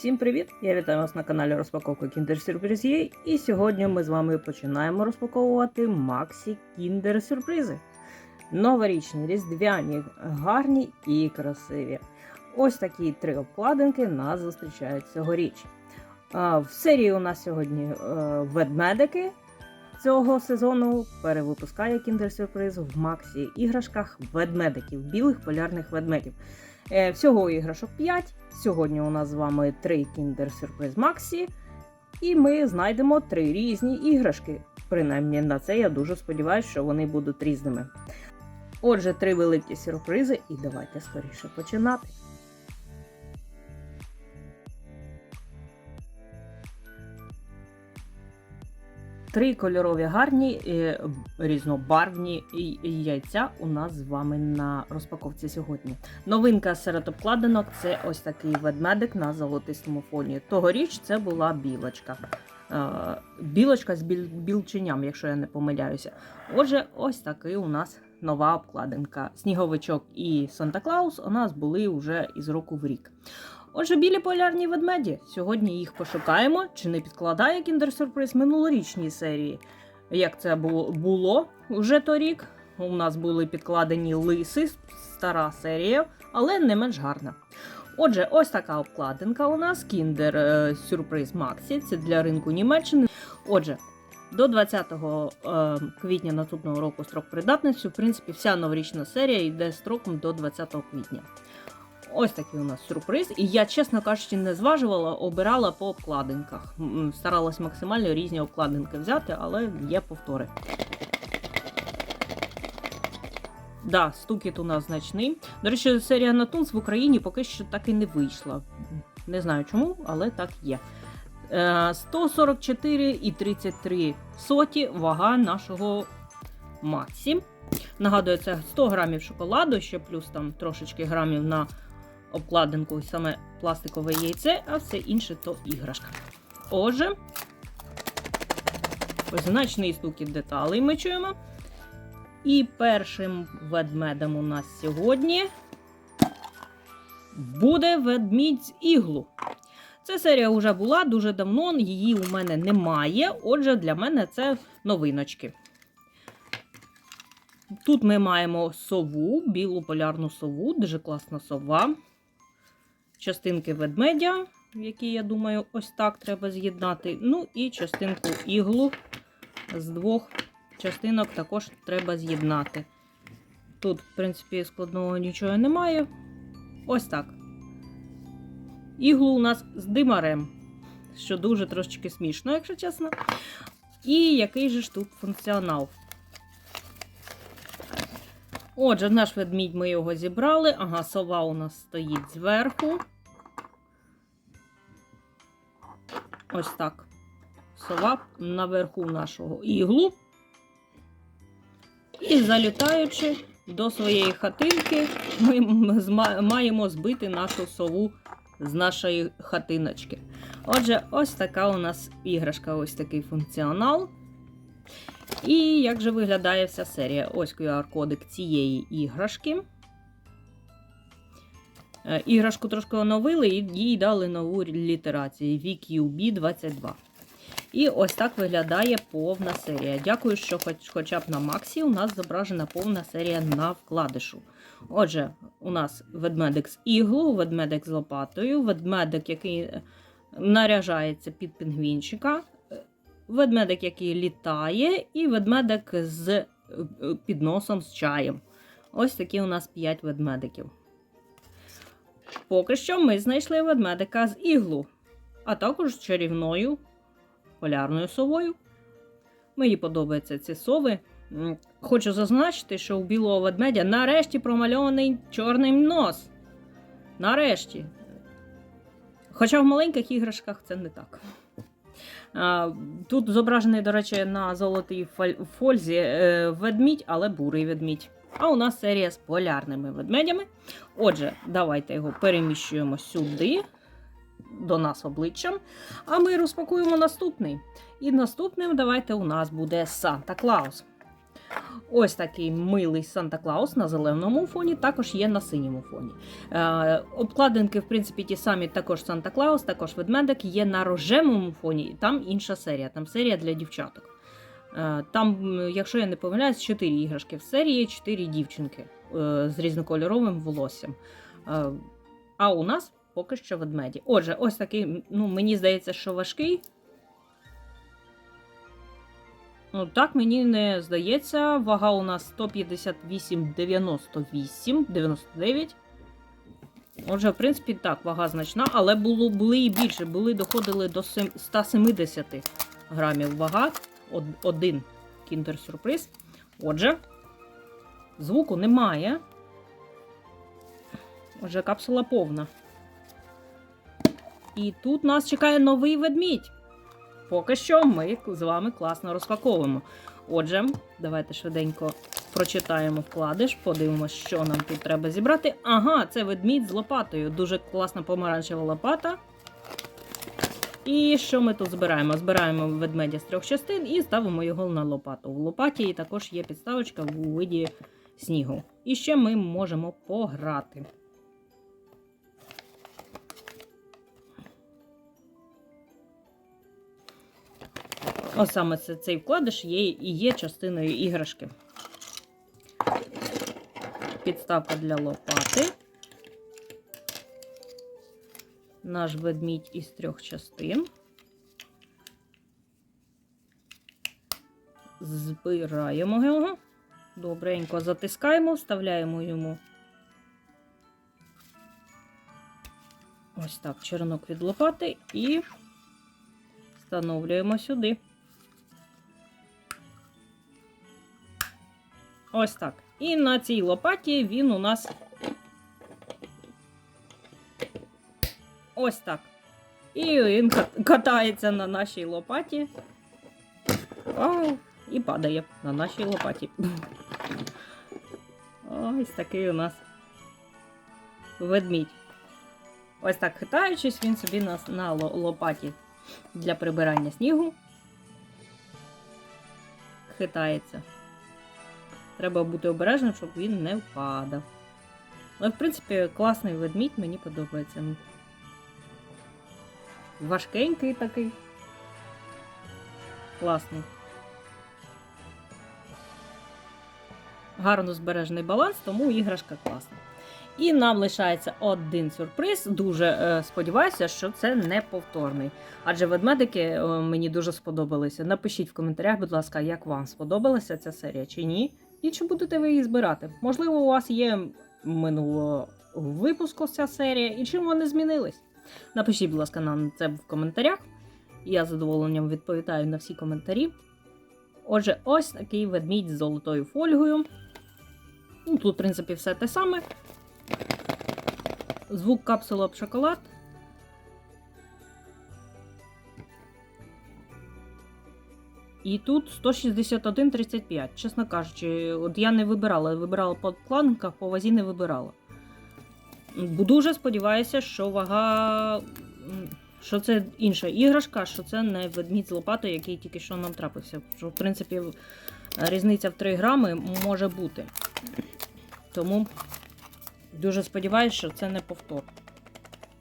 Всім привіт! Я вітаю вас на каналі Розпаковка Kinder Surprise і сьогодні ми з вами починаємо розпаковувати Maxi Kinder Сюрпризи. Новорічні, різдвяні, гарні і красиві. Ось такі три обкладинки нас зустрічають цьогоріч. В серії у нас сьогодні е, ведмедики цього сезону перевипускає Kinder Surprise в Maxi іграшках ведмедиків, білих полярних ведмедів. Е, Всього іграшок 5. Сьогодні у нас з вами 3 Kinder Surprise Maxi. І ми знайдемо три різні іграшки. Принаймні на це я дуже сподіваюся, що вони будуть різними. Отже, три великі сюрпризи, і давайте скоріше починати. Три кольорові гарні е, різнобарвні яйця у нас з вами на розпаковці сьогодні. Новинка серед обкладинок це ось такий ведмедик на золотистому фоні. Тогоріч це була білочка. Е, Білочка з білченям, якщо я не помиляюся. Отже, ось такий у нас нова обкладинка. Сніговичок і Санта Клаус у нас були вже із року в рік. Отже, білі полярні ведмеді. Сьогодні їх пошукаємо, чи не підкладає Surprise минулорічній серії. Як це було, вже торік. У нас були підкладені лиси, стара серія, але не менш гарна. Отже, ось така обкладинка у нас Kinder е, Maxi. Це для ринку Німеччини. Отже, до 20 е, квітня наступного року строк придатності. В принципі, вся новорічна серія йде строком до 20 квітня. Ось такий у нас сюрприз. І я, чесно кажучи, не зважувала, обирала по обкладинках. Старалась максимально різні обкладинки взяти, але є повтори. Да, стукіт у нас значний. До речі, серія Натунс в Україні поки що так і не вийшла. Не знаю чому, але так є. Е, 144,33 соті вага нашого Максі. Нагадую, це 100 грамів шоколаду, ще плюс там трошечки грамів на обкладинку, саме пластикове яйце, а все інше то іграшка. Отже, ось значний стукіт деталей ми чуємо. І першим ведмедем у нас сьогодні буде ведмідь з іглу. Ця серія вже була дуже давно, її у мене немає. Отже, для мене це новиночки. Тут ми маємо сову, білу полярну сову, дуже класна сова. Частинки ведмедя, які, я думаю, ось так треба з'єднати. Ну і частинку іглу з двох частинок також треба з'єднати. Тут, в принципі, складного нічого немає. Ось так. Іглу у нас з димарем, що дуже трошечки смішно, якщо чесно. І який же ж тут функціонал? Отже, наш ведмідь ми його зібрали. Ага, сова у нас стоїть зверху. Ось так. Сова наверху нашого іглу. І залітаючи до своєї хатинки, ми маємо збити нашу сову з нашої хатиночки. Отже, ось така у нас іграшка, ось такий функціонал. І як же виглядає вся серія? Ось QR-кодик цієї іграшки. Е, Іграшку трошки оновили і їй дали нову літерацію VQB22. І ось так виглядає повна серія. Дякую, що хоч, хоча б на Максі у нас зображена повна серія на вкладишу. Отже, у нас ведмедик з іглу, ведмедик з лопатою, ведмедик, який е, наряжається під пінгвінчика, ведмедик, який літає, і ведмедик з е, підносом з чаєм. Ось такі у нас 5 ведмедиків. Поки що ми знайшли ведмедика з іглу, а також з чарівною полярною совою. Мені подобаються ці сови. Хочу зазначити, що у білого ведмедя нарешті промальований чорний нос. Нарешті. Хоча в маленьких іграшках це не так. Тут зображений, до речі, на золотій фользі е, ведмідь, але бурий ведмідь. А у нас серія з полярними ведмедями. Отже, давайте його переміщуємо сюди, до нас обличчям. А ми розпакуємо наступний. І наступним давайте у нас буде Санта Клаус. Ось такий милий Санта Клаус на зеленому фоні, також є на синьому фоні. Е, обкладинки, в принципі, ті самі, також Санта Клаус, також ведмедик, є на рожевому фоні, і там інша серія, там серія для дівчаток. Е, там, якщо я не помиляюсь, 4 іграшки в серії, 4 дівчинки е, з різнокольоровим волоссям. Е, а у нас поки що ведмеді. Отже, ось такий, ну, мені здається, що важкий. Ну, так мені не здається. Вага у нас 158,98, 99. Отже, в принципі, так, вага значна, але було, були і більше. Були доходили до 170 грамів вага. Один кіндер-сюрприз. Отже, звуку немає. Отже, капсула повна. І тут нас чекає новий ведмідь. Поки що ми з вами класно розпаковуємо. Отже, давайте швиденько прочитаємо вкладиш, подивимося, що нам тут треба зібрати. Ага, це ведмідь з лопатою. Дуже класна помаранчева лопата. І що ми тут збираємо? Збираємо ведмедя з трьох частин і ставимо його на лопату. В лопаті також є підставочка у виді снігу. І ще ми можемо пограти. Ось саме це, цей вкладиш є, і є частиною іграшки. Підставка для лопати. Наш ведмідь із трьох частин. Збираємо його. Добренько затискаємо, вставляємо йому ось так черенок від лопати і встановлюємо сюди. Ось так. І на цій лопаті він у нас ось так. І він катається на нашій лопаті. О, і падає на нашій лопаті. Ось такий у нас ведмідь. Ось так хитаючись, він собі на, на лопаті для прибирання снігу хитається. Треба бути обережним, щоб він не впадав. Але, в принципі, класний ведмідь, мені подобається. Важкенький такий. Класний. Гарно збережений баланс, тому іграшка класна. І нам лишається один сюрприз. Дуже е, сподіваюся, що це не повторний. Адже ведмедики е, мені дуже сподобалися. Напишіть в коментарях, будь ласка, як вам сподобалася ця серія чи ні. І чи будете ви її збирати? Можливо, у вас є минулого випуску ця серія, і чим вони змінились? Напишіть, будь ласка, нам це в коментарях. Я з задоволенням відповідаю на всі коментарі. Отже, ось такий ведмідь з золотою фольгою. Ну, тут, в принципі, все те саме. Звук капсули об шоколад. І тут 161,35. Чесно кажучи, от я не вибирала, вибирала по планках, по вазі не вибирала. Дуже сподіваюся, що вага. Що це інша іграшка, що це не ведмідь з лопатою, який тільки що нам трапився. Що, в принципі, різниця в 3 грами може бути. Тому дуже сподіваюся, що це не повтор.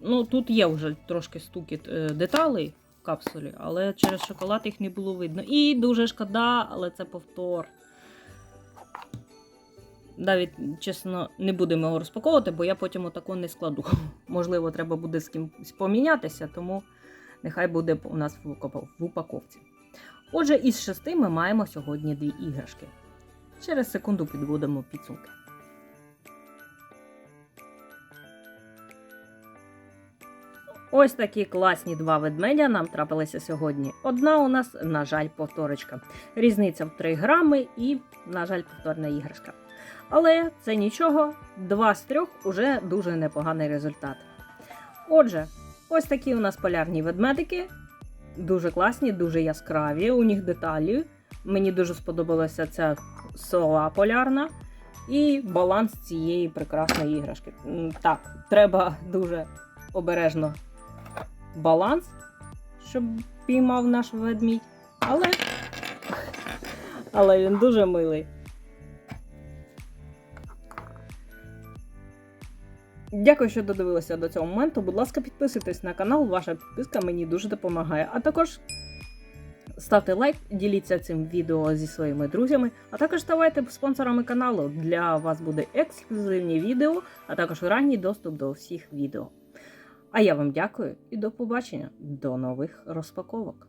Ну, тут є вже трошки стукіт е, деталей капсулі, але через шоколад їх не було видно. І дуже шкода, але це повтор. Навіть, чесно, не будемо його розпаковувати, бо я потім отако не складу. Можливо, треба буде з кимось помінятися, тому нехай буде у нас в упаковці. Отже, із шести ми маємо сьогодні дві іграшки. Через секунду підводимо підсумки. Ось такі класні два ведмедя нам трапилися сьогодні. Одна у нас, на жаль, повторочка. Різниця в 3 грами і, на жаль, повторна іграшка. Але це нічого, два з трьох уже дуже непоганий результат. Отже, ось такі у нас полярні ведмедики. Дуже класні, дуже яскраві, у них деталі. Мені дуже сподобалася ця сова полярна і баланс цієї прекрасної іграшки. Так, треба дуже обережно баланс, щоб піймав наш ведмідь. Але, Але він дуже милий. Дякую, що додивилися до цього моменту. Будь ласка, підписуйтесь на канал. Ваша підписка мені дуже допомагає. А також ставте лайк, діліться цим відео зі своїми друзями, а також ставайте спонсорами каналу. Для вас буде ексклюзивні відео, а також ранній доступ до всіх відео. А я вам дякую і до побачення, до нових розпаковок.